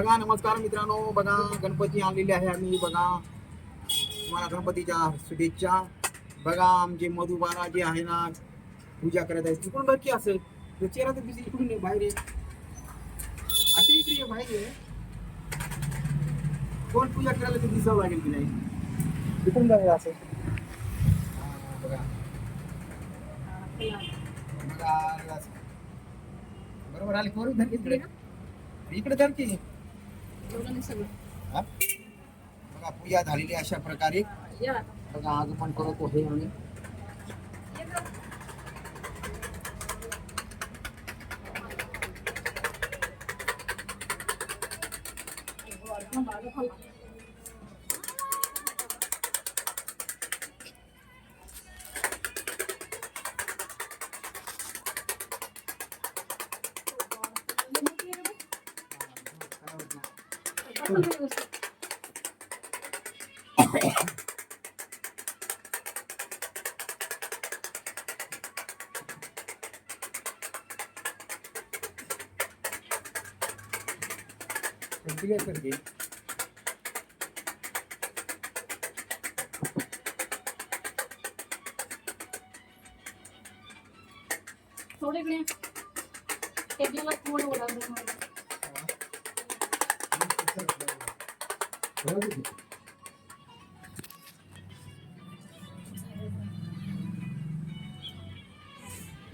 बघा नमस्कार मित्रांनो बघा गणपती आणलेले आहे आम्ही बघा. तुम्हाला गणपतीच्या शुभेच्छा. बघा आमचे मधुबाला जे आहे ना पूजा करत आहे तिकडून बघ असेल. चेहरा तर बिझी इकडून ये, बाहेर आहे. अशी इकडे ये, बाहेर आहे. कोण पूजा करायला ते दिसावं लागेल की नाही? तिकडून बाहेर असेल हा, बघा. बघा बरोबर आले कोण धर इकडे. इकडे धर की. हा? बघा पूजा झालेली अशा प्रकारे. बघा आगमन करतो हे आम्ही क्लिअर कर घे थोडे इकडे. टेबलाला थोडं ओढा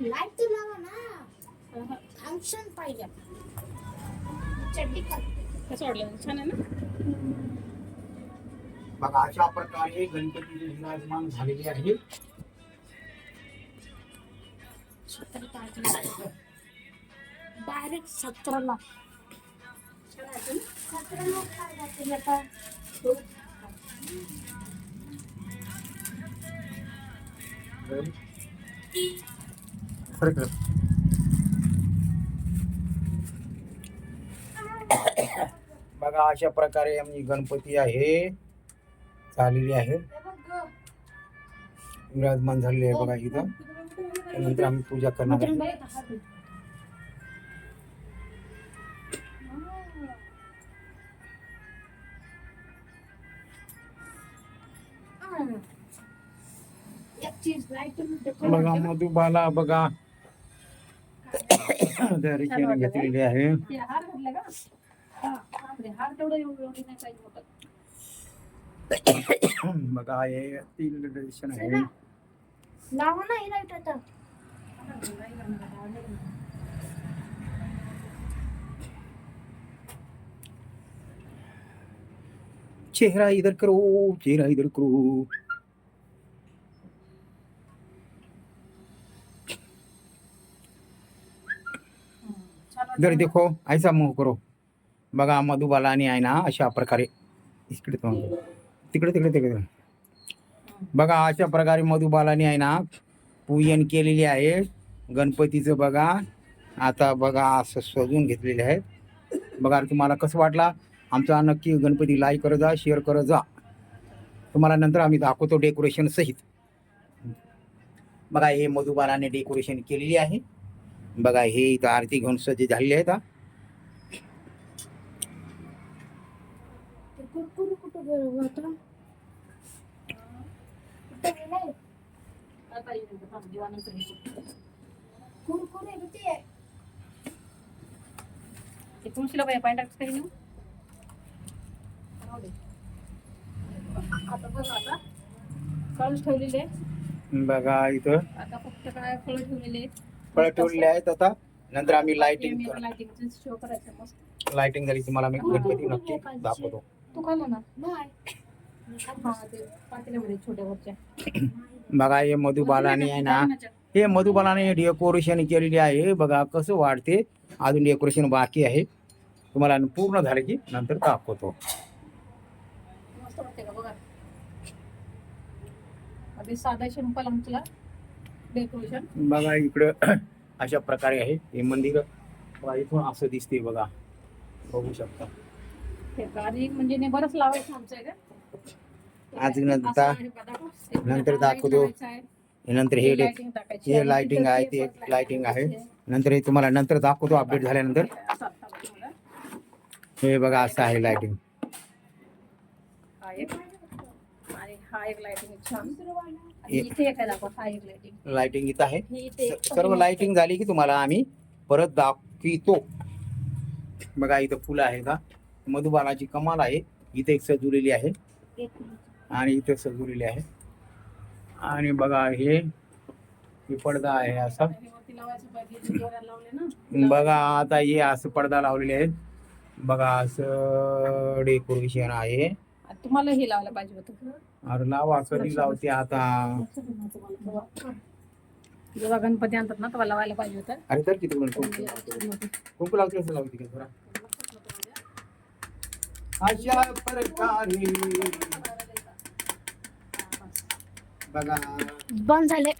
लाइट लावा ना फंक्शन पाहिजे चड्डी खाली कसं वाटलं छान आहे ना बघा अशा प्रकारे गणपती विराजमान झालेले आहे. छत्री डायरेक्ट सतराला बघा अशा प्रकारे आमची गणपती आहे. झालेली आहे. विराजमान झालेली आहे बघा इथं. त्यानंतर आम्ही पूजा करणार आहे. बघा मधुबाला बघा. तयारी केली घेतलेली आहे. हा बघा हे तीन आहे. लावा ही लाइट आता. चेहरा इधर करो चेहरा इधर करो। इधर देखो ऐसा मुंह करो। बघा मधुबालाने आहे ना अशा प्रकारे इकडे तिकडे तिकडे तिकडे. बघा अशा प्रकारे मधुबालाने आहे ना पूजन केलेली आहे. गणपतीचं बघा. आता बघा असं सजून घेतलेले आहे बघा तुम्हाला कसं वाटला? आमचा नक्की गणपती लाईक करत जा शेअर करत जा. तुम्हाला नंतर आम्ही दाखवतो डेकोरेशन सहित. बघा हे मधुबालाने डेकोरेशन केलेली आहे. बघा हे इथं आरती घेऊन सज्ज झालेले आहेत हा. कुरकुरू कळस ठेवलेले बघा इथं. आता फक्त काय फळ ठेवलेले आहेत. फळं ठेवलेले आहेत आता. नंतर आम्ही लाइटिंग मी लाइटिंग शो करायचं मस्त. लाइटिंग झाली तुम्हाला मी गणपती नक्की दाखवतो. तू खाल्लं ना? हा छोट्या बघा हे मधुबालाने आहे ना हे मधुबालाने डेकोरेशन केलेली आहे. बघा कसं वाढते. अजून डेकोरेशन बाकी आहे. तुम्हाला पूर्ण झाले की नंतर दाखवतो मस्त वाटते का बघा साधा सिंपल आमचं डेकोरेशन बघा इकडं अशा प्रकारे आहे हे मंदिर. इथून असं दिसते बघा. बघू शकता. हे म्हणजे बरंच लावायचं आमचं आहे का आज नंतर नंतर दाखवतो. नंतर हे हे हे आहे. ते lighting आहे. नंतर हे तुम्हाला नंतर दाखवतो अपडेट झाल्यानंतर. हे बघा असं आहे लाइटिंग एक लाइटिंग छान. आणि एक- इथे एक आहे दाखवा हा एक लाइटिंग लाइटिंग इथं आहे. ही इथे स- सर्व लाइटिंग झाली की तुम्हाला आम्ही परत दाखवितो. बघा इथं फुलं आहे का? मधुबालाची कमाल आहे. इथे एक सजवलेली आहे. आणि इथे सजवलेली आहे. आणि बघा हे हे पडदा आहे असा. वरती लावायचे पाहिजे दोऱ्या लावले ना बघा आता हे असं पडदा लावलेले आहेत. बघा असं डेकोरेशन आहे. तुम्हाला हे लावायला पाहिजे होतं. अरे लावा कधी लावते आता? जेव्हा गणपती आणतात ना तेव्हा लावायला पाहिजे होतं. अरे तर किती कुंकू कुंकू लावते असं लावते का जरा. अशा प्रकारे. बघा. बंद झाले.